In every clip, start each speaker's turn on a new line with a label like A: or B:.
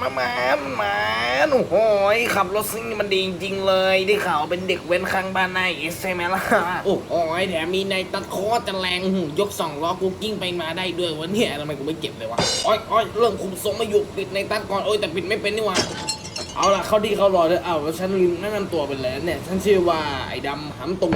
A: มามามามาโอ้โหยขับรถซิ่งมันดีจริงๆเลยได้ข่าวเป็นเด็กเว้นข้างบ้านนายเอสใช่ไหมล่ะโอ้โหยแถมมีในตัดคอจะแรงหูยกสองล้อกูกิ้งไปมาได้ด้วยวะเนี่ยทำไมกูไม่เก็บเลยวะโอ้ยโอ้ยเรื่องคุมทรงไม่หยุดปิดในตัดก่อนโอ้ยแต่ปิดไม่เป็นนี่หว่าเอาล่ะเข้าที่เขารอเลยเอาแล้วฉันลืมแนะนำตัวไปแล้วเนี่ยฉันชื่อว่าไอ้ดำหำตุง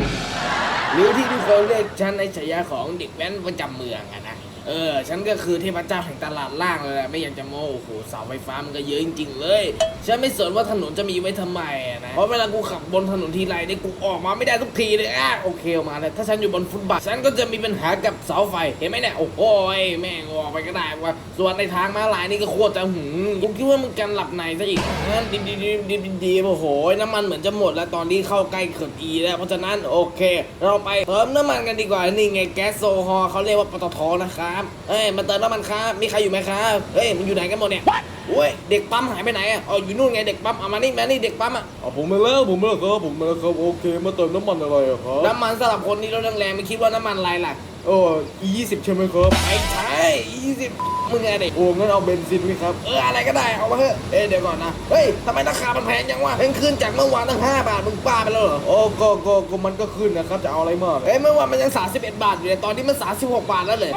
A: หรือที่ทุกคนเรียกฉันในฉายาของเด็กแว้นประจำเมืองอะนะ เออ ฉันก็คือเทพเจ้าแห่งตลาดล่างเลยแหละไม่อยากจะโม้โอ้โหเสาไฟฟ้ามันก็เยอะจริงๆเลย ฉันไม่สนว่าถนนจะมีไว้ทำไมนะ เพราะเวลากูขับบนถนนทีไรเนี่ยกูออกมาไม่ได้ทุกทีเลยอะโอเคออกมาเลยถ้าฉันอยู่บนฟุตบาทฉันก็จะมีปัญหากับเสาไฟเห็นไหมเนี่ยโอ้โหยแม่งออกไปก็ได้ว่าส่วนในทางม้าลายนี่ก็โคตรจะหืมกูคิดว่ามึงกันหลับในซะอีกงั้นดีดีดีดีดีโอ้โหน้ำมันเหมือนจะหมดแล้วตอนนี้เข้าใกล้เขื่อนอีแล้วเพราะฉะนั้นโอเค เราไปเติมน้ำมันกันดีกว่านี่ไงแก๊สโซฮอล์เขาเรียกว่าปตทนะครับเอ้ยมาเติมน้ำมันครับ มีใครอยู่ไหมครับเฮ้ยมันอยู่ไหนกันหมดเนี่ยโอ้ยเด็กปั๊มหายไปไหนอะอ๋ออยู่นู่นไงเด็กปั๊มเอามานี่มานี่เด็กปั๊มอะ
B: อะผมมาแล้วผมมาแล้วครับผมมาแล้วครับโอเคมาเติมน้ำมันอะไรอะครับ
A: น้ำมันสำหรับคนที่รถแรงๆไม่คิดว่าน้ำมันอะไรล่ะ
B: เออ E20 ใช่ไหมครับ
A: ไม่ใช่ยี่สิบมึงไงเด็ก
B: โอ้งั้นเอาเบนซินไหมครับ
A: เอออะไรก็ได้เอามาเถอะเอ้ยเดี๋ยวก่อนนะ เฮ้ยทำไมราคามันแพงจังวะเพิ่งขึ้นจากเมื่อวานตั้ง5บาท มึงป้าไปแล้วเหรอ
B: โอ้ก็ก็ก็มันก็ขึ้นนะครับ จะเอาอะไรมาก
A: เอ้ยเมื่อวานมันยัง31บาทอยู่เลยตอนนี้มัน36บาทแล้วเลย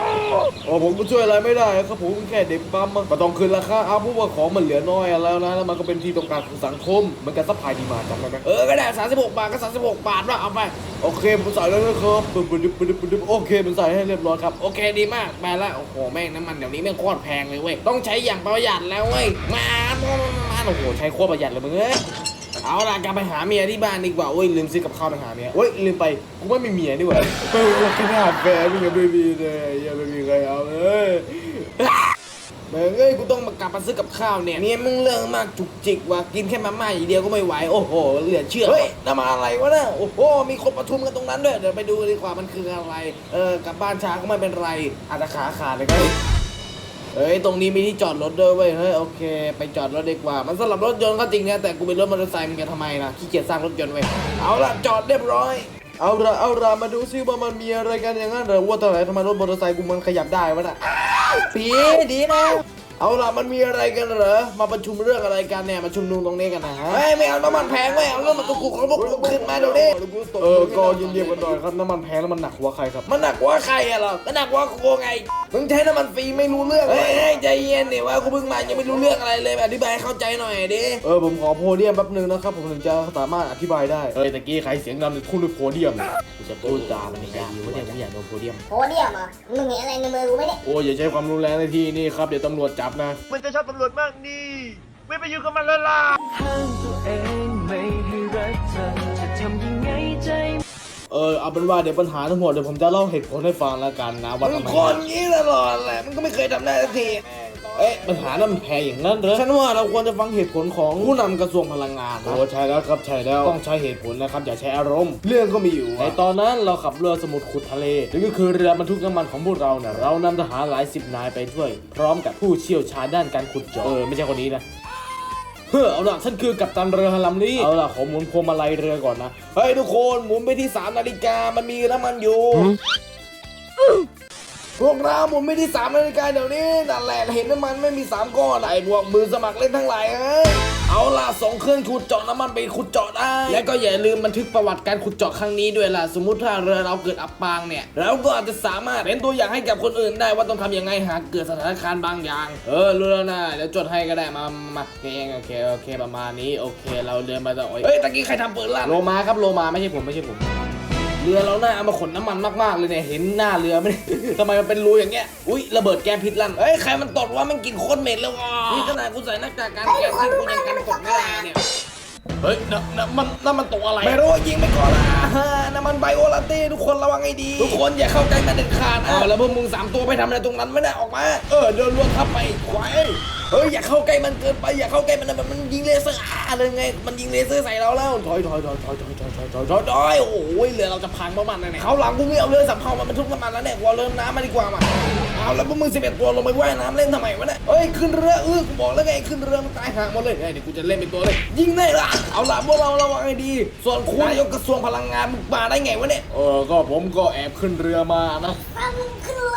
B: โอ้ผมก็ช่วยอะไรไม่ได้ครับผมแค่เด็กปั๊มอะก็ต้องขึ้นราคาเอาเพราะว่าของมันเหลือน้อยแล้วนะแล้วมันก็เป็นที่ต้องการของสังคมเหมันกันซัพพลายดีมาจำได้ไหม
A: เออก็ได้36บาทก็36บาทว่าเอาไป
B: โอเคผมใส่แล้วนะครับปึ๊บปึ๊บปึ๊บปึ๊บปึ๊บโอเคผมใส่ให้เรียบร้อยครับ
A: โอเคดีมากไปละโอ้โหแม่งน้ำมันเดี๋ยวนี้แม่งโคตรแพงเลยเว้ยต้องใช้อย่างประหยัดแล้วเว้ยมามามาโอ้โหใช้โคตรประหยัดเลยมึงเอ้ยเอาล่ะกลับไปหาเมียที่บ้านดีกว่าโอ้ยลืมซื้อกับข้าวไปหาเมีย
B: โอ้ยลืมไปกูไม่มีเมียดีกว่าเออขนาแฟนมึงยังไม่มีเลยยังไม่มีใครเอาเลย
A: เมืงเอ้ยกูต้องมากลับมาซื้อกับข้าวเนี่ยเมียมึงเรื่องมากจุกจิกว่ะกินแค่มาม่าอย่างเดียวก็ไม่ไหวโอ้โหเหลือเชื่อเฮ้ยน้ำมาอะไรวะเนี่ยโอ้โหมีคนประชุมกันตรงนั้นด้วยเดี๋ยวไปดูดีกว่ามันคืออะไรเออกลับบ้านช้าก็ไม่เป็นไรอาจจะขาขาดเลยก็ได้เฮ้ย ตรงนี้มีที่จอดรถด้วยเว้ย เฮ้ย โอเค ไปจอดรถดีกว่า มันสำหรับรถยนต์ก็จริงนะ แต่กูเป็นรถมอเตอร์ไซค์มึงจะทำไมล่ะขี้เกียจสร้างรถยนต์เว้ย เอาละจอดเรียบร้อย
B: เอาละเอาละมาดูซิว่ามันมีอะไรกันอย่างนั้นเหรอว่าตอนไหนทำไมรถมอเตอร์ไซค์กูมันขยับได้วะน่ะ
A: ดีดีนะ เอาล่ะมันมีอะไรกันเหรอ มาประชุมเรื่องอะไรกันเนี่ยมาชุมนุมตรงนี้กันนะฮะเฮ้ยไม่เอาน้ำมันแพงเว้ยเอาเรื่องมันกุกๆของพวกกูขึ้นมาเดี๋ยวนี้
B: เออก็เย็นๆกันหน่อยครับน้ำมันแพงแล้วมันหนักหัวใครครับ
A: มันหนักกว่าใครอะเหรอมันหนักกว่ากูไงมึงใช้น้ำมันฟรีไม่รู้เรื่องเฮ้ยเฮ้ยใจเย็นดิว่ากูเพิ่งมายังไม่รู้เรื่องอะไรเลยอธิบายให้เข้าใจหน่อยดิ
B: เออผมขอโพเดียมแป๊บนึงนะครับผมถึงจะสามารถอธิบายได้เฮ้ยตะกี้ใครเสียงดังเลยทุ่นด้วยโพเดียมเนี่ยกูจะพูดจามันไม่ยากโพเดียมผมอยากโดนโพเดียม
C: โพเดียมเหรอมึงเห็นอะไรในมือกูไหมเนี่ย
B: โอ้ยอย่าใช้ความรุนแรงในที่นี่ครับเดี๋ยวตำรวจจับนะ
D: มันจะชอบตำรวจมากนี่ ไม่ไปอยู่กับมันแล้วล่ะ
E: ห้ามตัวเองไม่ให้รักเธอจะทำยังไงใจ
B: เออเอาเป็นว่าเดี๋ยวปัญหาทั้งหมดเดี๋ยวผมจะเล่าเหตุผลให้ฟังแล้วกันนะว่า
A: มึง
B: ทำไม
A: คนงี้ตลอดแหละมึงก็ไม่เคยทำได้สักที
B: เอ๊ะปัญหานั้นมันแพงอย่างนั้นเหรอฉันว่าเราควรจะฟังเหตุผลของผู้นำกระทรวงพลังงานโอ้ใช่แล้วครับใช่แล้วต้องใช้เหตุผลนะครับอย่าใช้อารมณ์ เรื่องก็มีอยู่ในตอนนั้นเราขับเรือสมุทรขุดทะเลนั่นก็คือเรือบรรทุกน้ำมันของพวกเราเนี่ยเรานำทหารหลายสิบนายไปช่วย พร้อมกับผู้เชี่ยวชาญด้านการขุดเจาะเออไม่ใช่คนนี้นะเฮ้อเอาล่ะฉันคือกัปตันเรือลำนี้เอาล่ะขอหมุนพวงมาลัยเรือก่อนนะเฮ้ยทุกคนหมุนไปที่3นาฬิกามันมีน้ำมันอยู่
A: พวกเราหมุนไม่ที่สามนาฬิกาเดี๋ยวนี้นั่นแหละเห็นน้ำมันไม่มีสามก้อนไอ้พวกมือสมัครเล่นทั้งหลายเอ้ยเอาล่ะส่งเครื่องขุดเจาะน้ำมันไปขุดเจาะได้ แล้วก็อย่าลืมบันทึกประวัติการขุดเจาะครั้งนี้ด้วยล่ะ สมมุติถ้าเรือเราเกิดอับปางเนี่ยเราก็อาจจะสามารถเป็นตัวอย่างให้กับคนอื่นได้ว่าต้องทำยังไงหากเกิดสถานการณ์บางอย่าง เออรู้แล้วนะเดี๋ยวจดให้ก็ได้มามาโอเคโอเคโอเคประมาณนี้โอเค เราเดินมาต่อเฮ้ยตะกี้ใครทำเปิดร้าน
B: โลมาครับโลมาไม่ใช่ผมไม่ใช่ผม
A: เรือเราหน้าเอามาขนน้ำมันมากๆเลยเนี่ยเห็นหน้าเรือไหม ทำไมมันเป็นรูอย่างเงี้ยอุ้ยระเบิดแก๊สพิษลั่นเอ้ยใครมันตดว่ามันกลินโคตรเหม็นแล้วอะนี่ขนาดกูใส่หน้ากากกันแก๊สที่กูยังกันตดไม่ได้เนี่ย
B: เฮ้ยน้ำน้ำมันน้ำมันตกอะไร
A: ไม่รู้ว่ายิงไปก่อนละอ่าน้ำมันไบโอลาเต้ทุกคนระวังให้ดี ทุกคนอย่าเข้าใจมันเด็ดขาดนะแล้วพวกมึงสามตัวไปทำอะไรตรงนั้นไม่ได้ออกมา เออเดินลวนทับไปควาย เฮ้ยอย่าเข้าใกล้มันเกินไปอย่าเข้าใกล้มันนะมันมันยิงเลเซอร์อ่าเลยไง มันยิงเลเซอร์ใส่เราแล้วถอยถอยถอยถอยถอยถอยถอยถอยถอยถอยโอ้ยเรือเราจะพังเพราะมันนะเนี่ยเขาหลังกูไม่เอาเรือสำเภามันบรรทุกน้ำมันแล้วเนี่ยกูเอาเรือน้ำมาดีกว่ามาเอาแล้วพวกมึงสิบเอ็ดตัวลงไปว่ายน้ำเล่นทำไมวะเนี่ยเฮ้ยขึ้นเรือเออกูบอกแล้วไงขึ้นเรือมันตายห่างหมดเลยเฮ้เดี๋ยวกูจะเล่นเป็นตัวเลย ยิงได้ละเอาละพวกเราระวังให้ดี ส่วนคุณนายกกระทรวงพลังงานมึงมาได้ไงวะเนี่ย
B: เออก็ผมก็แอบขึ้นเรือมานะ
C: มึงขึ้นเรือ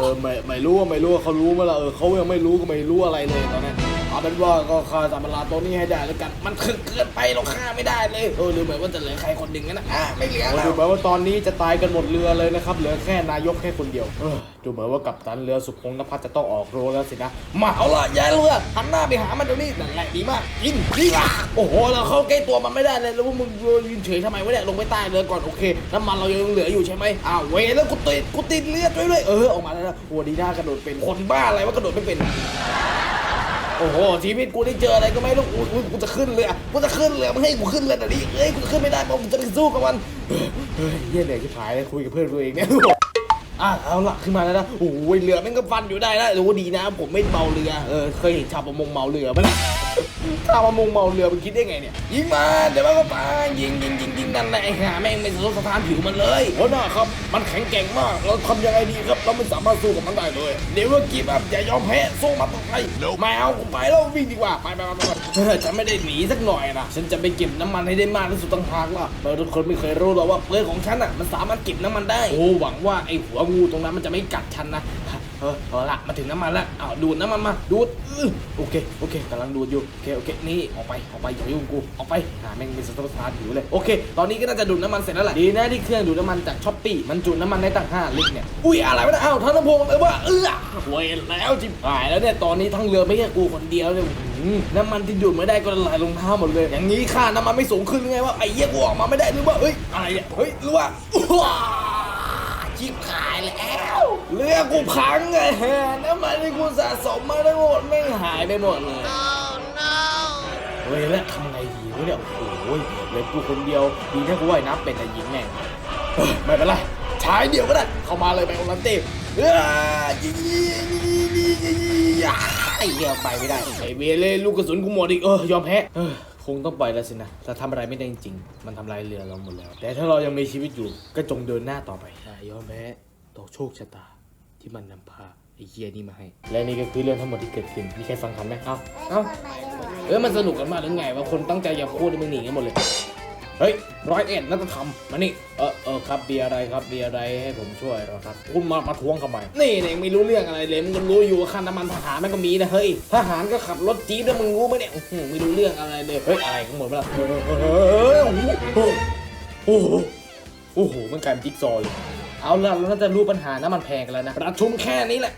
B: ออไม่ไม่รู้ว่าไม่รู้ว่าเขารู้ไหมล่ะเออเขายังไม่รู้ก็ไม่รู้อะไรเลยตอนนั้น เอาเป็นว่าก็ฆ่าสัมภาระตัวนี้ให้ได้แล้วกัน
A: มันถึกเกินไปเราฆ่าไม่ได้เลยเออดูเหมือนว่าจะเหลือใครคนหนึ่งนะอะไม่เหลือ
B: โอ้
A: แล้
B: ดู
A: ว
B: เหมือนว่าตอนนี้จะตายกันหมดเรือเลยนะครับเหลือแค่นายกแค่คนเดียวเออดูเหมือนว่ากัปตันเรือสุพงษ์นภัสจะต้องออกโรแล้วสินะ
A: มาเอาละย้ายเรือหันหน้าไปหามันเดี๋ยวนี้นั่นแหละดีมากยิงดีมากโอ้โหเราเข้าใกล้ตัวมันไม่ได้เลยแล้วว่ามึงยืนเฉยทำไมวะเนี่ยลงไปใต้เรือก่อนโอเคน้ำมันเรายังเหลืออยู่ใช่ไหมอ้าวเวยแล้วกูติดกูติดเลือดด้วยเลยเออออกมาแล้วนะ
B: หัวดีหน้ากระโดดเป็น
A: คนบ้าอะไรวะกระโดดไม่เป็น โอ้โหชีวิตกูได้เจออะไรก็ไม่รู้อุ๊ยอุ๊ยกูจะขึ้นเลยอกูจะขึ้นเลยมันให้กูขึ้นเลยแต่ดิเอ้ยกูขึ้นไม่ได้เพราะผมจะไปสู้กับมัน
B: เฮ้ยเหี้ยเหนื่อยที่ผายเลยคุยกับเพื่อนตัวเองเนี่ย
A: อะเอาละขึ้นมาแล้วนะโอ้ยเรือแม่งก็ฟันอยู่ได้นะโอ้ดีนะ ผมไม่เมาเรือเออเคยเห็นชาวประมงเมาเรือไหมล่ะชาวประมงเมาเรือมึงคิดได้ไงเนี่ยยิงมาเดี๋ยวมันก็มายิงยิงยิงยิงนั่นแหละไอ้ห่าแม่งไม่สะทกสะท้านผิวมันเลย
B: หัวหน้าครับมันแข็งแกร่งมากเราทำยังไงดีครับเราไม่สามารถสู้กับมันได้เลย
A: เดี๋ยวว่ากีบอะอย่ายอมแพ้สู้มันต่อไปไม่เอากูไปแล้ววิ่งดีกว่าไปไปไปไปเออฉันไม่ได้หนีสักหน่อยนะฉันจะไปเก็บน้ำมันให้ได้มากที่สุดต่างหากล่ะเออทุกคนไม่เคยรู้หรอกว่าเปลือกของฉันอะมันสามารถเก็บน้ำมันได้โอ้หวังว่าไอ้หัวงูตรงนั้นมันจะไม่กัดฉันนะเออเอาละมาถึงน้ำมันแล้วอ้าวดูดน้ำมันมาดูดอือโอเคโอเคกำลังดูดอยู่โอเคโอเคนี่ออกไปออกไปอย่ายุ่งกูออกไปหาแม่งเป็นสตอร์ทาร์ผิวเลยโอเค ตอนนี้ก็น่าจะดูดน้ำมันเสร็จแล้วแหละดีนะที่เครื่องดูดน้ำมันจากช้อปปี้มันจุดน้ำมันได้ตั้ง5ลิตรเนี่ยอุ้ยอะไรวะเนี่ยอ้าวท่านนพงศ์เลยว่าเออหวยแล้วจิบหายแล้วเนี่ยตอนนี้ทั้งเรือไม่ใช่กูคนเดียวเนี่ยน้ำมันที่ดูดไม่ได้ก็ละลายลงท่าหมดเลย อย่างนี้ค่าน้ำมันไม่สูงขึ้นไงวะไอ้เหี้ยกูออกมาไม่ได้หรือว่าเฮ้ยอะไรเนี่ยเฮ้ยหรือว่า เรือกูพังไงฮะน้ำมันที่กูสะสมมาทั้งหมดไม่งหายไปหมดเลยเฮ้ยแล้วทำไงดีวะเนี่ยโอ้โหเหลือกูคนเดียวดีถ้ากูว่ายน้ำเป็นแต่ยิงแม่งเฮ้ยไม่เป็นไรใช้เดียวก็ได้เข้ามาเลยไปโอลันเต้เอ้ยยิงยิงยิงยิงยิงยิงอะไอ้เหี้ยไปไม่ได้ไอ้เวรเลยลูกกระสุนกูหมดอีกเออยอมแพ้เออคงต้องปล่อยแล้วสินะถ้าทำอะไรไม่ได้จริงๆมันทำลายเรือเราหมดแล้ว แต่ถ้าเรายังมีชีวิตอยู่ก็จงเดินหน้าต่อไปอะยอมแพ้ต่อโชคชะตา ที่มันนำพาไอ้เหี้ยนี่มาให้ และนี่ก็คือเรื่องทั้งหมดที่เกิดขึ้น มีใครฟังทันไหมเอ้า
C: เอ้า
A: เออมันสนุกกันมากหรือไงว่าคนตั้งใจอย่าพูดให้มึงหนีกันหมดเลย เฮ้ยร้อยเอ็ดนักธรรมมานี่ เออเออครับมียอะไรครับมียอะไรให้ผมช่วยเหรอครับคุณมามาทวงทำไมนี่เนี่ยไม่รู้เรื่องอะไรเลยมึงก็รู้อยู่ว่าค่าน้ำมันทหารมันก็มีนะเฮ้ยทหารก็ขับรถจี๊ปด้วยมึงรู้ไหมเนี่ยอื้อหือไม่รู้เรื่องอะไรเลยเฮ้ยอะไรทั้งหมดเวลาเฮ้ยเฮ้ยโอ้โหโอ้โหโอ้โหมันกลายเป็นจิ๊กซอว์เลย เอาละเราจะรู้ปัญหาน้ำมันแพงกันแล้วนะประชุมแค่นี้แหละ